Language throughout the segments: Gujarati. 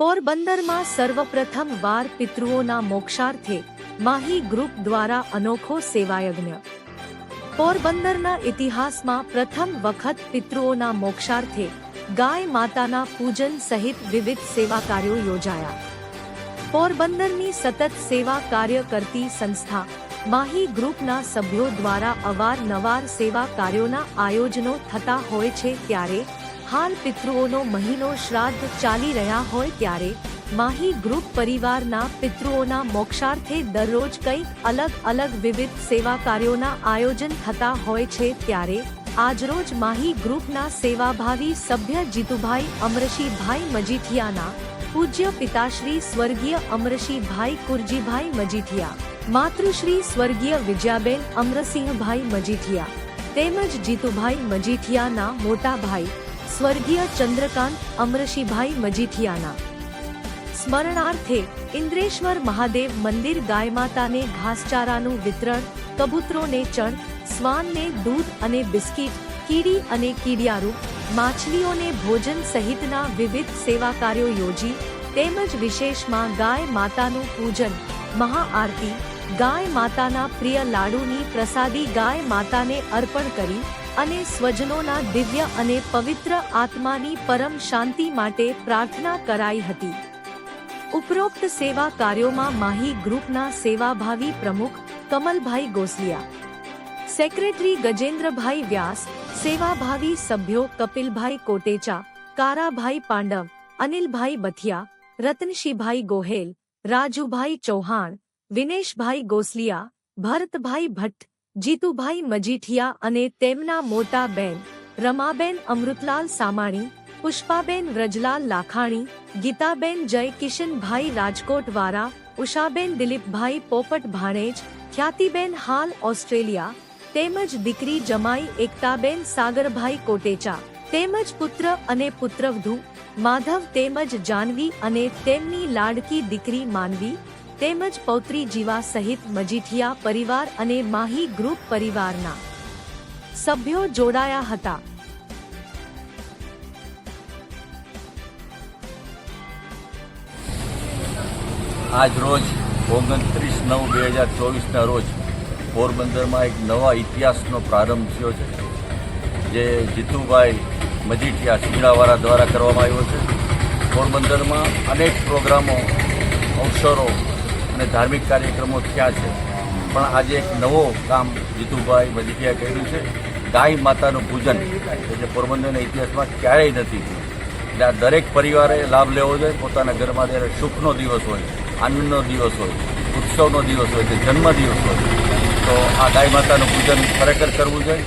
પોરબંદરમાં સર્વપ્રથમ વાર પિતૃઓના મોક્ષાર્થે માહી ગ્રુપ દ્વારા અનોખો સેવાયજ્ઞ. પોરબંદરના ઇતિહાસમાં પ્રથમ વખત પિતૃઓના મોક્ષાર્થે ગાય માતાના પૂજન સહિત વિવિધ સેવા કાર્યો યોજાયા. પોરબંદરની સતત સેવા કાર્ય કરતી સંસ્થા માહી ગ્રુપના સભ્યો દ્વારા અવારનવાર સેવા કાર્યોના આયોજનો થતા હોય છે ત્યારે હાલ પિતૃઓનો મહિનો શ્રાદ્ધ ચાલી રહ્યા હોય ત્યારે માહી ગ્રુપ પરિવારના પિતૃઓના મોક્ષાર્થે દરરોજ કંઈક અલગ અલગ વિવિધ સેવા કાર્યોના આયોજન થતા હોય છે ત્યારે આજરોજ માહી ગ્રુપના સેવાભાવી સભ્ય જીતુભાઈ અમરશીભાઈ મજીઠિયાના પૂજ્ય પિતાશ્રી સ્વર્ગીય અમરશીભાઈ કુરજીભાઈ મજીઠિયા, માતૃશ્રી સ્વર્ગીય વિજયાબેન અમરસિંહભાઈ મજીઠિયા તેમજ જીતુભાઈ મજીઠિયાના મોટા ભાઈ સ્વર્ગીય ચંદ્રકાંત અમરશીભાઈ મજીઠિયાના. સ્મરણાર્થે ઇન્દ્રેશ્વર મહાદેવ મંદિર ગાય માતાને ઘાસચારાનું વિતરણ, કબૂતરોને ચણ શ્વાનને દૂધ અને બિસ્કિટ, કીડી અને કીડિયારું માછલીઓને ભોજન સહિતના વિવિધ સેવા કાર્યો યોજી, તેમજ વિશેષમાં ગાય માતાનું પૂજન, મહાઆરતી, ગાય માતાના પ્રિય લાડુની પ્રસાદી ગાય માતાને અર્પણ કરી અને સ્વજનોના દિવ્ય અને પવિત્ર આત્માની પરમ શાંતિ માટે પ્રાર્થના કરાઈ હતી. ઉપરોક્ત સેવા કાર્યોમાં માહી ગ્રુપના સેવાભાવી પ્રમુખ કમલભાઈ ગોસલિયા, સેક્રેટરી ગજેન્દ્રભાઈ વ્યાસ, સેવાભાવી સભ્યો કપિલભાઈ કોટેચા, કારાભાઈ પાંડવ, અનિલભાઈ બથિયા, રતનશીભાઈ ગોહેલ, રાજુભાઈ ચૌહાણ, વિનેશભાઈ ગોસલિયા, ભરતભાઈ ભટ્ટ જીતુભાઈ મજીઠિયા અને તેમના મોટા બેન, રમાબેન અમૃતલાલ સામાણી, પુષ્પાબેન વ્રજલાલ લાખાણી, ગીતાબેન જય કિશનભાઈ રાજકોટ વાળા ઉષાબેન દિલીપભાઈ પોપટ ભાણેજ ખ્યાતિબેન હાલ ઓસ્ટ્રેલિયા, તેમજ દીકરી જમાઈ એકતાબેન સાગરભાઈ કોટેચા, તેમજ પુત્ર અને પુત્રવધુ, માધવ તેમજ જાનવી અને તેમની લાડકી દીકરી માનવી તેમજ પૌત્રી જીવા સહિત મજીઠિયા પરિવાર અને માહી ગ્રુપ પરિવારના સભ્યો જોડાયા હતા. આજ રોજ ઓગણત્રીસ નવ બે હજાર ચોવીસના રોજ પોરબંદરમાં એક નવા ઇતિહાસનો પ્રારંભ થયો છે, જે જીતુભાઈ મજીઠિયા સિંગડાવાળા દ્વારા કરવામાં આવ્યો છે. પોરબંદરમાં અનેક પ્રોગ્રામો, અવસરો અને ધાર્મિક કાર્યક્રમો થયા છે. પણ આજે એક નવો કામ જીતુભાઈ મજીઠિયા કર્યું છે. ગાય માતાનું પૂજન જે પોરબંદરના ઇતિહાસમાં ક્યારેય નથી. એટલે આ દરેક પરિવારે લાભ લેવો જોઈએ. પોતાના ઘરમાં જ્યારે સુખનો દિવસ હોય, આનંદનો દિવસ હોય, ઉત્સવનો દિવસ હોય, કે જન્મ દિવસ હોય, તો આ ગાય માતાનું પૂજન ખરેખર કરવું જોઈએ.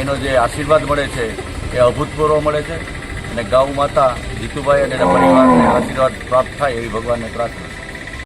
એનો જે આશીર્વાદ મળે છે, એ અભૂતપૂર્વ મળે છે. અને ગૌ માતા જીતુભાઈ અને એના પરિવારને આશીર્વાદ પ્રાપ્ત થાય એવી ભગવાનને પ્રાર્થના